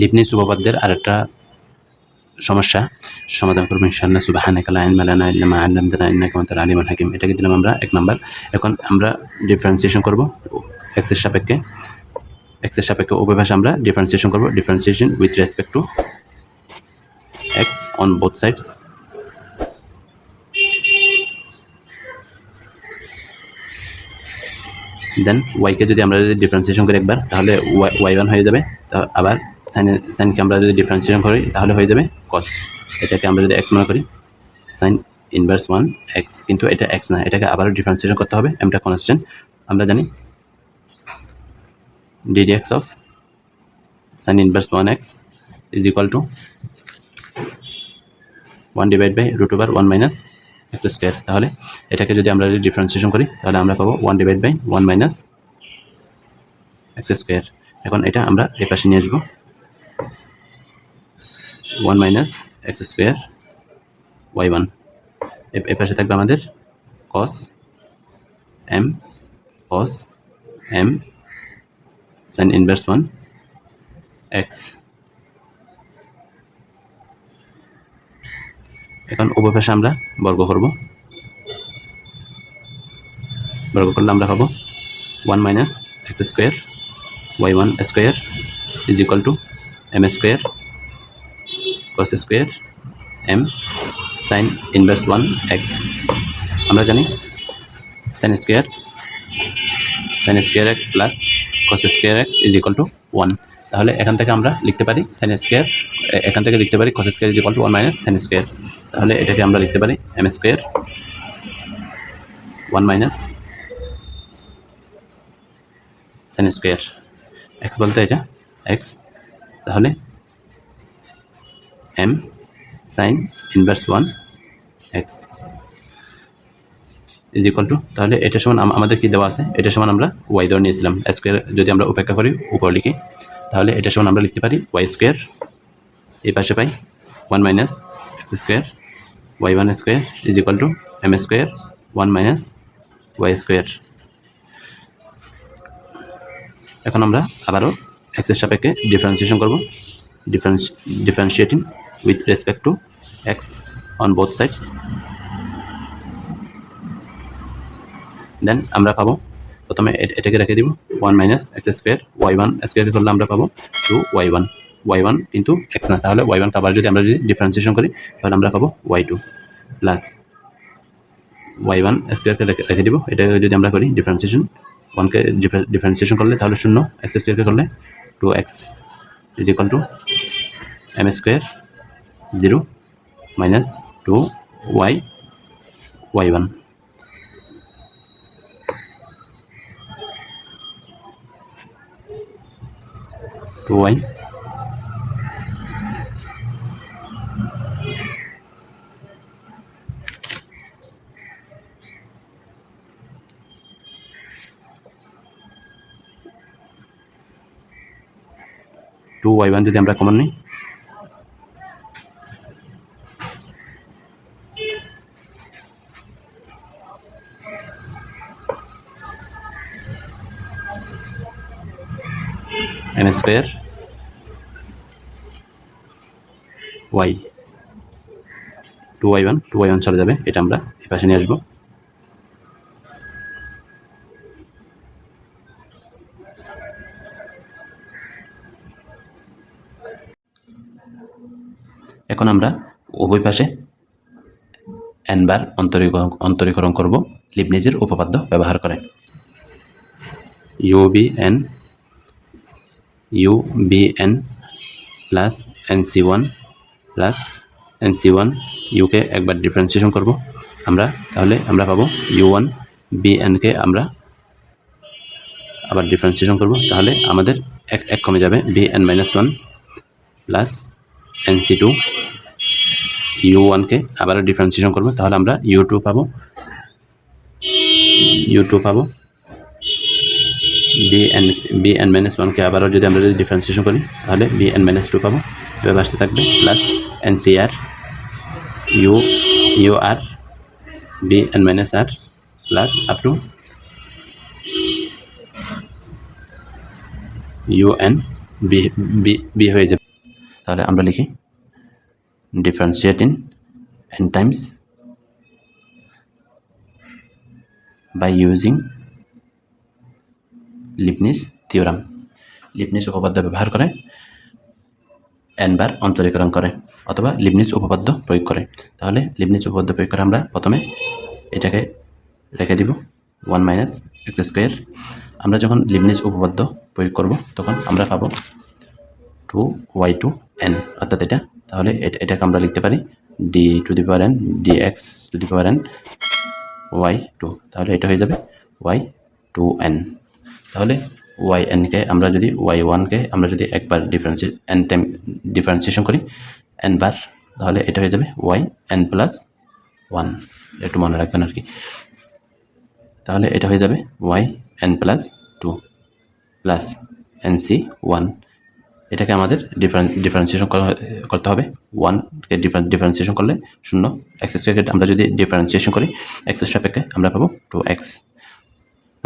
Leibniz উপপাদ্যের আরেকটা সমস্যা, সমাধান করব ইনশাআল্লাহ সুবহানাকা লা ইলমা লানা ইল্লা মা 'আল্লামতানা, ইন্নাকা হাকিম। এটাকে দিলাম আমরা এক নাম্বার। এখন আমরা ডিফারেন্সিয়েশন করব এক্সের সাপেক্ষে। এক্সের সাপেক্ষে উভয় ভাষা আমরা ডিফারেন্সিয়েশন করব। Differentiation with respect to x on both sides then ওয়াইকে যদি আমরা যদি ডিফারেন্সিয়েশন করি একবার, তাহলে ওয়াই ওয়ান হয়ে যাবে। তা আবার সাইন সাইনকে আমরা যদি ডিফারেন্সিয়েশন করি, তাহলে হয়ে যাবে কস এটাকে আমরা যদি এক্স মনে করি সাইন ইনভার্স ওয়ান এক্স কিন্তু এটা এক্স না, এটাকে আবারও ডিফারেন্সিয়েশন করতে হবে এমটা কনস্ট্যান্ট আমরা জানি d d x of sine inverse one x is equal to one divide by root over one minus x square তাহলে এটাকে যদি আমরা যদি ডিফারেন্সিয়েশন করি, তাহলে আমরা পাবো one divide by one minus x square এখন এটা আমরা এ পাশে নিয়ে আসব। One minus x square y one এ পাশে থাকবে আমাদের cos m cos m sine inverse one x এখন উভয় পাশে আমরা বর্গ করব। বর্গ করলে আমরা পাবো one minus x square y one square is equal to m square cos square m sine inverse one x আমরা জানি sine square sine square x plus cos square x is equal to one তাহলে এখান থেকে আমরা লিখতে পারি sine square এখান থেকে লিখতে পারি cos square is equal to one minus sine square তাহলে এটাকে আমরা লিখতে পারি m square one minus sine square x বলতে এটা এক্স তাহলে m sine inverse one x is equal to তাহলে এটা সমান আমাদের কি দেওয়া আছে? এটা সমান আমরা ওয়াই দেওয়া নিয়েছিলাম। স্কোয়ার যদি আমরা উপেক্ষা করি, উপর লিখি, তাহলে এটা সমান আমরা লিখতে পারি ওয়াই স্কোয়ার এই পাশে পাই one minus x square y one square is equal to m square one minus y square এখন আমরা আবারও এক্সের সাপেক্ষে ডিফারেন্সিয়েশন করব। Difference differentiating with respect to x on both sides then আমরা পাবো প্রথমে এটাকে রেখে দিব one minus x square y one square করলে আমরা পাবো two y one y one কিন্তু এক্স না, তাহলে ওয়াই ওয়ান আবার যদি আমরা যদি ডিফারেন্সিয়েশন করি, তাহলে আমরা পাবো y two plus y one স্কোয়ারকে রেখে দিব। এটাকে যদি আমরা করি ডিফারেন্সিয়েশন ওয়ানকে ডিফারেন্সিয়েশন করলে তাহলে শূন্য এক্স স্কোয়ারকে করলে two x is equal to m square zero minus two y y one. Two y. Two y one যদি আমরা কমন নিই square y. Two y one, two y one চলে যাবে, এটা আমরা এ পাশে নিয়ে আসব। এখন আমরা উভয় পাশে এনবার অন্তরীকরণ অন্তরীকরণ করব, লিবনিজের উপপাদ্য ব্যবহার করে। U v n u v n plus n c one plus n c one UK একবার ডিফারেন্সিয়েশন করব আমরা, তাহলে আমরা পাবো ইউ ওয়ান বি এনকে আমরা আবার ডিফারেন্সিয়েশন করব, তাহলে আমাদের এক এক কমে যাবে v n minus one plus n c two u ওয়ানকে আবারও ডিফারেন্সিয়েশন করব, তাহলে আমরা ইউ টু পাবো ইউ পাবো v n v n minus ওয়ানকে আবারও যদি আমরা যদি ডিফারেন্সিয়েশন করি, তাহলে বি এন মাইনাস টু পাবো। এভাবে আসতে থাকবে plus n c r u u r v n minus r plus up to u n v v হয়ে যাবে। তাহলে আমরা লিখি differentiating n times by using Leibniz theorem. Leibniz উপপাদ্য ব্যবহার করে, এনবার অন্তরীকরণ করে, অথবা লিবনিস উপপাদ্য প্রয়োগ করে। তাহলে লিবনিস উপপাদ্য প্রয়োগ করে আমরা প্রথমে এটাকে রেখে দিব ওয়ান মাইনাস এক্স স্কোয়ার। আমরা যখন লিবনিস উপপাদ্য প্রয়োগ করব, তখন আমরা পাবো টু ওয়াই টু এন, অর্থাৎ এটা। তাহলে এটা, এটাকে আমরা লিখতে পারি d to the power n, d x to the power n, y two. তাহলে এটা হয়ে যাবে ওয়াই টু এন। তাহলে ওয়াই এনকে আমরা যদি ওয়াই ওয়ানকে আমরা যদি একবার ডিফারেন্সি এন টাইম ডিফারেন্সিয়েশন করি এন বার, তাহলে এটা হয়ে যাবে ওয়াই এন প্লাস ওয়ান একটু মনে রাখবেন আর কি। তাহলে এটা হয়ে যাবে y n plus two plus n c one এটাকে আমাদের ডিফারেন ডিফারেন্সিয়েশন করতে হবে। ওয়ানকে ডিফারেন্সিয়েশন করলে শূন্য। এক্স স্কোয়ারকে আমরা যদি ডিফারেন্সিয়েশন করি এক্সের সাপেক্ষে আমরা পাবো টু এক্স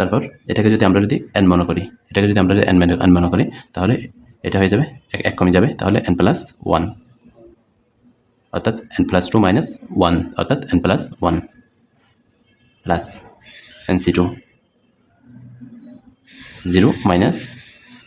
তারপর এটাকে যদি আমরা যদি এন মনে করি, এটাকে যদি আমরা যদি এন এন মনে করি, তাহলে এটা হয়ে যাবে, এক এক কমে যাবে, তাহলে এন প্লাস ওয়ান অর্থাৎ n plus two minus one অর্থাৎ n plus one plus n c two zero minus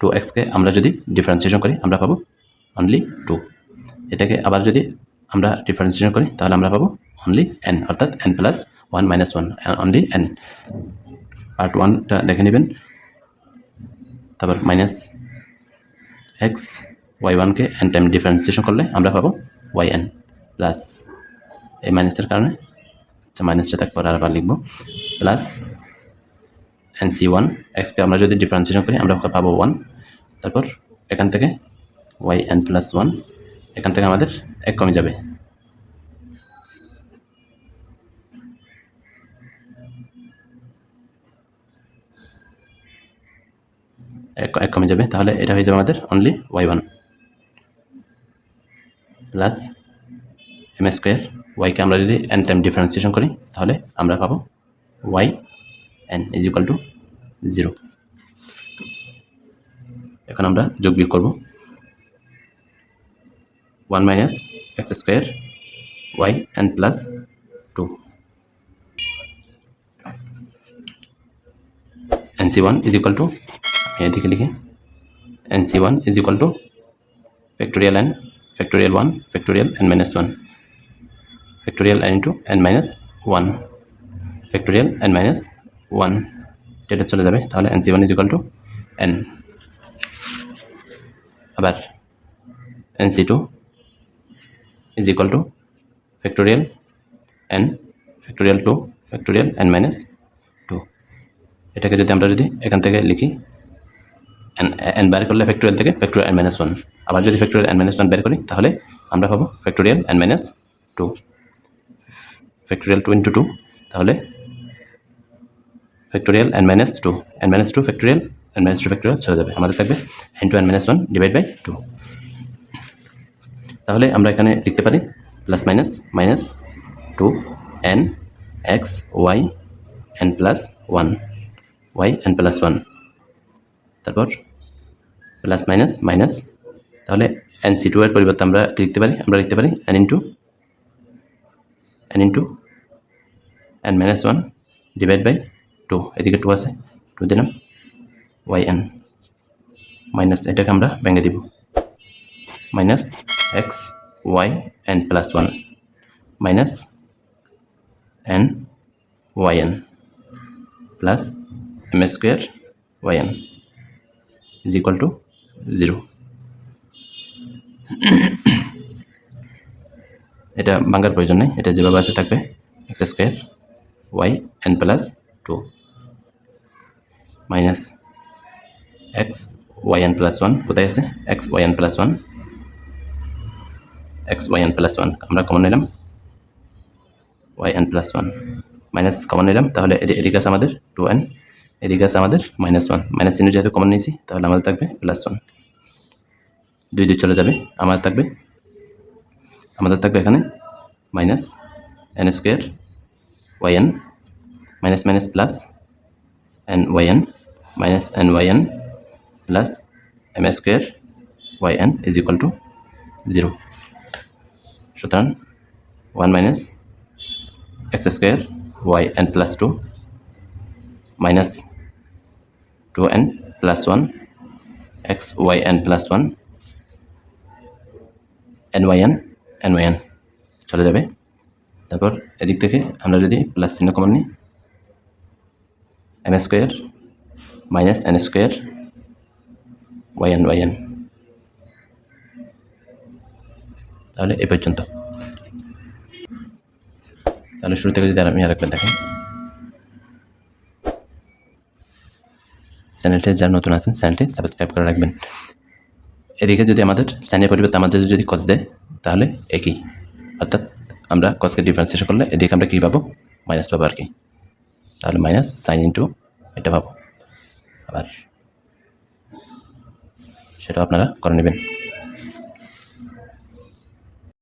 two এক্সকে আমরা যদি ডিফারেন্সিয়েশন করি, আমরা পাবো অনলি টু এটাকে আবার যদি আমরা ডিফারেন্সিয়েশন করি, তাহলে আমরা পাবো অনলি এন অর্থাৎ n plus one minus one only n part ওয়ানটা দেখে নেবেন। তারপর মাইনাস এক্স ওয়াই ওয়ানকে এন টাইম ডিফারেন্সিয়েশন করলে আমরা পাবো ওয়াই এন প্লাস এই মাইনাসের কারণে। আচ্ছা মাইনাসটা থাকবে আর আবার লিখব। প্লাস এন সি ওয়ান এক্সকে আমরা যদি ডিফারেন্সিয়েশন করি, আমরা পাবো ওয়ান তারপর এখান থেকে ওয়াই এন প্লাস ওয়ান এখান থেকে আমাদের এক কমে যাবে। এক কমে যাবে। তাহলে এটা হয়ে যাবে আমাদের only y one plus m square ওয়াইকে আমরা যদি এন টাইম ডিফারেন্সিয়েশন করি, তাহলে আমরা পাবো y n is equal to zero এখন আমরা যোগ বিয়োগ করব। One minus x square y n plus two n c one is equal to এদিকে লিখি n c one is equal to factorial n factorial one factorial n minus one factorial n into n minus one factorial n minus one এটা চলে যাবে, তাহলে n c one is equal to n আবার n c two is equal to factorial n factorial two factorial n minus এটাকে যদি আমরা যদি এখান থেকে লিখি এন বের করলে ফ্যাক্টোরিয়াল থেকে ফ্যাক্টোরিয়াল এন মাইনাস ওয়ান আবার যদি ফ্যাক্টোরিয়াল এন মাইনাস ওয়ান বের করি, তাহলে আমরা পাবো factorial n minus two factorial two into two তাহলে factorial n minus two n minus two factorial n minus two factorial চলে যাবে আমাদের থাকবে n two n minus one divide by two তাহলে আমরা এখানে লিখতে পারি plus minus minus two n x y n plus one y n plus one তারপর প্লাস মাইনাস মাইনাস তাহলে এন সি টু এর পরিবর্তে আমরা লিখতে পারি? আমরা লিখতে পারি n into n into n minus one divide by two এদিকে টু আছে টু দিলাম ওয়াই এন মাইনাস এটাকে আমরা ভেঙে দিব। Minus x y n plus one minus n y n plus square y n is equal to zero এটা ভাঙার প্রয়োজন নেই। এটা যেভাবে আছে থাকবে x square y n plus two minus x y n plus one কোথায় আছে? X y n plus one x y n plus one আমরা কমন নিলাম y n plus one minus common নিলাম। তাহলে এদিকে আছে আমাদের টু এন এদিকে আছে আমাদের মাইনাস ওয়ান মাইনাস চিহ্ন যেহেতু কমন নিয়েছি, তাহলে আমাদের থাকবে প্লাস ওয়ান দুই দুই চলে যাবে, আমাদের থাকবে আমাদের থাকবে এখানে minus N square Y N minus minus plus N Y N minus N Y N plus M square Y N is equal to zero সুতরাং one minus X square Y N plus two minus two N plus one X Y N plus one N Y N N Y চলে যাবে। তারপর এদিক থেকে আমরা যদি plus চিহ্ন common নিই M square minus N square Y N Y N তাহলে এ পর্যন্ত। তাহলে শুরু থেকে যদি আর আমি আরেকবার দেখেন চ্যানেলটি যারা নতুন আছেন, চ্যানেলটি সাবস্ক্রাইব করে রাখবেন। এদিকে যদি আমাদের সাইনের পরিবর্তে আমাদের যদি কস দেয়, তাহলে একই। অর্থাৎ আমরা কসকে ডিফারেন্সিয়েশন করলে এদিকে আমরা কী পাবো? মাইনাস পাবো আর কি তাহলে মাইনাস সাইন ইন্টু এটা পাবো। আবার সেটা আপনারা করে নেবেন।